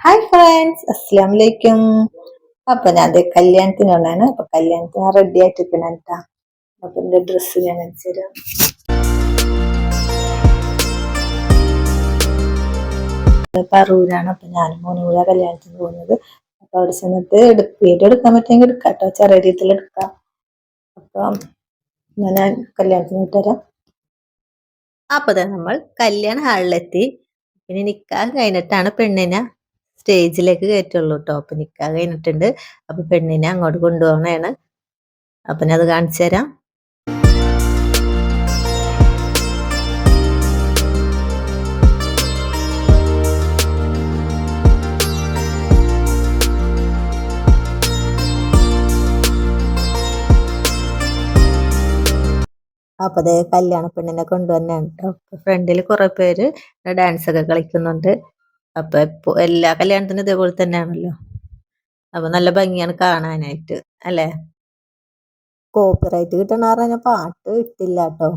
Hi friends അസ്സാം വലൈക്കും അപ്പൊ ഞാൻ കല്യാണത്തിന് വന്നാണ് അപ്പൊ കല്യാണത്തിന് റെഡി ആയിട്ടിരിക്കണം കേട്ടാ അപ്പൊ എന്റെ ഡ്രസ്സ് ഞാൻ വെച്ചുതരാം പറൂരാണ് അപ്പൊ ഞാനും മോനും കൂടെ കല്യാണത്തിന് പോകുന്നത്. അപ്പൊ അവിടെ ചെന്നിട്ട് വീഡിയോ എടുക്കാൻ പറ്റുമെങ്കിൽ എടുക്കാം കേട്ടോ ചെറിയ രീതിയിൽ എടുക്കാം. അപ്പൊ ഞാൻ കല്യാണത്തിന് വിട്ടുതരാം അപ്പൊ നമ്മൾ കല്യാണ ഹാളിലെത്തി. പിന്നെ നിക്കാൻ കഴിഞ്ഞിട്ടാണ് പെണ്ണിനെ സ്റ്റേജിലേക്ക് കയറ്റുള്ളൂ കേട്ടോ അപ്പൊ നിക്കാ കഴിഞ്ഞിട്ടുണ്ട്. അപ്പൊ പെണ്ണിനെ അങ്ങോട്ട് കൊണ്ടുപോകണേണ് അപ്പൊ അത് കാണിച്ചു തരാം. അപ്പൊ അതേ കല്യാണ പെണ്ണിനെ കൊണ്ടുവന്നാണ് ഫ്രണ്ടിൽ കുറെ പേര് ഡാൻസ് ഒക്കെ കളിക്കുന്നുണ്ട്. അപ്പൊ എപ്പോ എല്ലാ കല്യാണത്തിനും ഇതേപോലെ തന്നെയാണല്ലോ. അപ്പൊ നല്ല ഭംഗിയാണ് കാണാനായിട്ട് അല്ലേ? കോപ്പിറൈറ്റ് കിട്ടണ പറഞ്ഞ പാട്ട് ഇട്ടില്ല കേട്ടോ.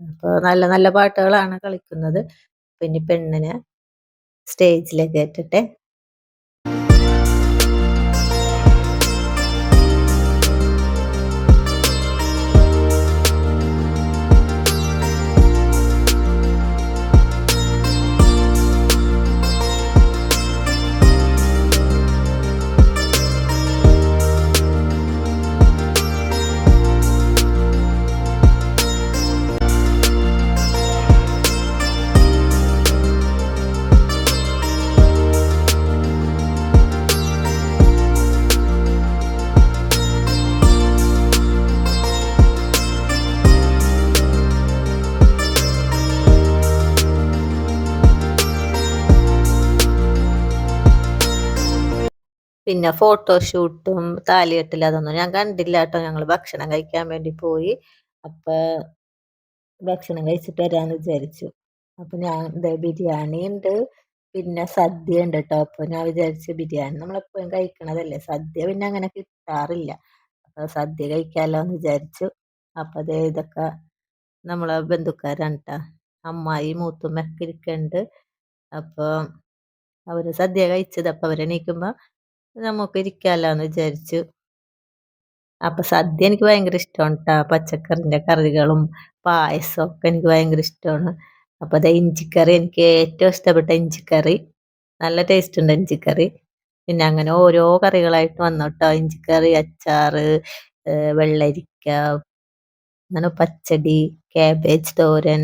അപ്പൊ നല്ല നല്ല പാട്ടുകളാണ് കളിക്കുന്നത്. പിന്നെ പെണ്ണിനെ സ്റ്റേജിലേക്ക് കയറ്റട്ടെ. പിന്നെ ഫോട്ടോഷൂട്ടും താലികെട്ടിൽ അതൊന്നും ഞാൻ കണ്ടില്ല കേട്ടോ. ഞങ്ങൾ ഭക്ഷണം കഴിക്കാൻ വേണ്ടി പോയി. അപ്പൊ ഭക്ഷണം കഴിച്ചിട്ട് വരാന്ന് വിചാരിച്ചു. അപ്പൊ ഞാൻ ദേ ബിരിയാണി ഉണ്ട് പിന്നെ സദ്യ ഉണ്ട് കേട്ടോ. അപ്പൊ ഞാൻ വിചാരിച്ചു ബിരിയാണി നമ്മളെപ്പോഴും കഴിക്കണതല്ലേ. സദ്യ പിന്നെ അങ്ങനെ കിട്ടാറില്ല. അപ്പൊ സദ്യ കഴിക്കാലോ എന്ന് വിചാരിച്ചു. അപ്പൊ ദേ ഇതൊക്കെ നമ്മളെ ബന്ധുക്കാരാണ് കേട്ടോ അമ്മായി മൂത്തുമ്മൊക്കെ ഇരിക്കുന്നുണ്ട് അപ്പൊ അവർ സദ്യ കഴിച്ചത്. അപ്പൊ അവരെണീക്കുമ്പോ നമുക്ക് ഇരിക്കാമല്ലോ എന്ന് വിചാരിച്ചു. അപ്പൊ സദ്യ എനിക്ക് ഭയങ്കര ഇഷ്ടമാണ് കേട്ടോ പച്ചക്കറിന്റെ കറികളും പായസം ഒക്കെ എനിക്ക് ഭയങ്കര ഇഷ്ടമാണ്. അപ്പൊ അതെ ഇഞ്ചിക്കറി എനിക്ക് ഏറ്റവും ഇഷ്ടപ്പെട്ട ഇഞ്ചിക്കറി. നല്ല ടേസ്റ്റ് ഉണ്ട് ഇഞ്ചിക്കറി. പിന്നെ അങ്ങനെ ഓരോ കറികളായിട്ട് വന്നു കേട്ടോ ഇഞ്ചിക്കറി അച്ചാറ് വെള്ളരിക്ക അങ്ങനെ പച്ചടി കാബേജ് തോരൻ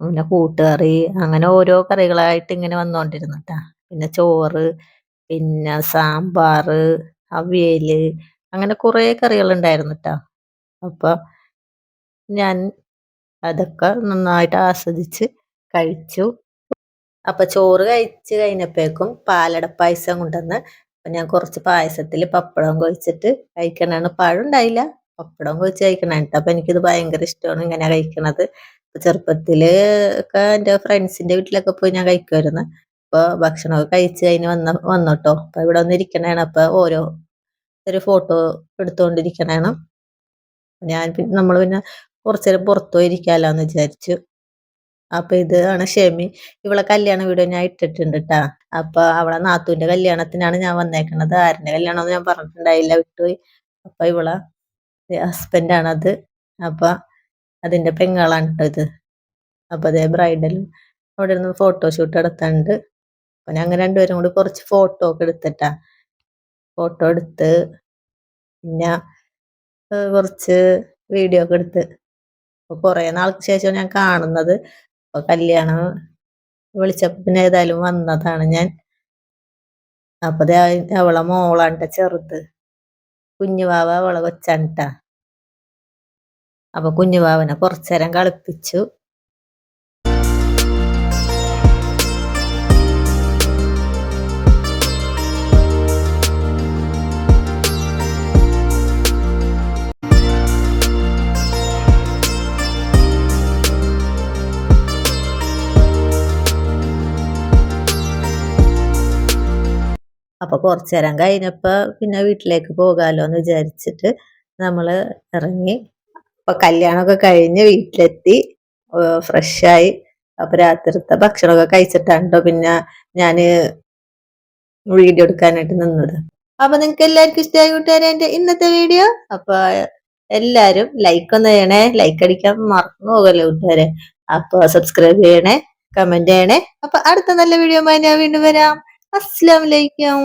പിന്നെ കൂട്ടുകറി അങ്ങനെ ഓരോ കറികളായിട്ട് ഇങ്ങനെ വന്നുകൊണ്ടിരുന്നു കേട്ടാ പിന്നെ ചോറ് പിന്നെ സാമ്പാർ അവിയൽ അങ്ങനെ കുറേ കറികൾ ഉണ്ടായിരുന്നു അപ്പോൾ അപ്പൊ ഞാൻ അതൊക്കെ നന്നായിട്ട് ആസ്വദിച്ച് കഴിച്ചു. അപ്പൊ ചോറ് കഴിച്ച് കഴിഞ്ഞപ്പോഴേക്കും പാലട പായസം കൊണ്ടുവന്ന് അപ്പൊ ഞാൻ കുറച്ച് പായസത്തിൽ പപ്പടം കൊഴിച്ചിട്ട് കഴിക്കണാണ്. പഴം ഉണ്ടായില്ല പപ്പടം കൊഴിച്ച് കേട്ടോ. അപ്പൊ എനിക്കിത് ഭയങ്കര ഇഷ്ടമാണ് ഇങ്ങനെ കഴിക്കണത്. ചെറുപ്പത്തിൽ ഒക്കെ എന്റെ ഫ്രണ്ട്സിന്റെ വീട്ടിലൊക്കെ പോയി ഞാൻ കഴിക്കുമായിരുന്നു. അപ്പൊ ഭക്ഷണമൊക്കെ കഴിച്ച് കഴിഞ്ഞ് വന്ന വന്നോട്ടോ. അപ്പൊ ഇവിടെ വന്നിരിക്കണേണ്. അപ്പൊ ഓരോ ഒരു ഫോട്ടോ എടുത്തുകൊണ്ടിരിക്കണേണ് ഞാൻ പിന്നെ നമ്മൾ പിന്നെ കുറച്ചു നേരം പുറത്തു പോയി ഇരിക്കാലോന്ന് വിചാരിച്ചു. അപ്പൊ ഇതാണ് ഷെമി. ഇവളെ കല്യാണ വീഡിയോ ഞാൻ ഇട്ടിട്ടുണ്ട് കേട്ടാ അപ്പൊ അവളെ നാത്തുവിന്റെ കല്യാണത്തിനാണ് ഞാൻ വന്നേക്കണത്. ആരുടെ കല്യാണം ഞാൻ പറഞ്ഞിട്ടുണ്ടായില്ല വിട്ടുപോയി. അപ്പൊ ഇവളെ ഹസ്ബൻഡാണത് അപ്പൊ അതിന്റെ പെങ്ങളാണ് കേട്ടോ ഇത്. അപ്പൊ അതേ ബ്രൈഡലും അവിടെ നിന്ന് ഫോട്ടോഷൂട്ട് നടത്താനുണ്ട്. അപ്പൊ ഞങ്ങൾ രണ്ടുപേരും കൂടി കുറച്ച് ഫോട്ടോ ഒക്കെ എടുത്തിട്ടാ. ഫോട്ടോ എടുത്ത് പിന്നെ കുറച്ച് വീഡിയോ ഒക്കെ എടുത്ത്. അപ്പൊ കുറെ നാൾക്ക് ശേഷം ഞാൻ കാണുന്നത്. അപ്പൊ കല്യാണം വിളിച്ചപ്പോ പിന്നെ ഏതായാലും വന്നതാണ് ഞാൻ. അപ്പൊ ദേ അവളെ മോളാണ്ട ചെറുത്. കുഞ്ഞുവാവ അവളെ കൊച്ചാണ്ട അപ്പൊ കുഞ്ഞുവാവനെ കുറച്ചേരം കളിപ്പിച്ചു. അപ്പൊ കുറച്ചേരം കഴിഞ്ഞപ്പോൾ പിന്നെ വീട്ടിലേക്ക് പോകാലോ എന്ന് വിചാരിച്ചിട്ട് നമ്മൾ ഇറങ്ങി അപ്പൊ കല്യാണമൊക്കെ കഴിഞ്ഞ് വീട്ടിലെത്തി. ഫ്രഷായി. അപ്പൊ രാത്രിത്തെ ഭക്ഷണമൊക്കെ കഴിച്ചിട്ടാണ് ട്ടോ പിന്നെ ഞാൻ വീഡിയോ എടുക്കാനായിട്ട് നിന്നത്. അപ്പൊ നിങ്ങൾക്ക് എല്ലാവർക്കും ഇഷ്ടമായി കൂട്ടുകാരെ എന്റെ ഇന്നത്തെ വീഡിയോ? അപ്പൊ എല്ലാരും ലൈക്ക് ഒന്ന് ചെയ്യണേ. ലൈക്ക് അടിക്കാൻ മറന്നു പോകല്ലേ കൂട്ടുകാരെ? അപ്പൊ സബ്സ്ക്രൈബ് ചെയ്യണേ കമന്റ് ചെയ്യണേ. അപ്പൊ അടുത്ത നല്ല വീഡിയോ ഞാൻ വീണ്ടും വരാം. അസ്സലാമലൈക്കും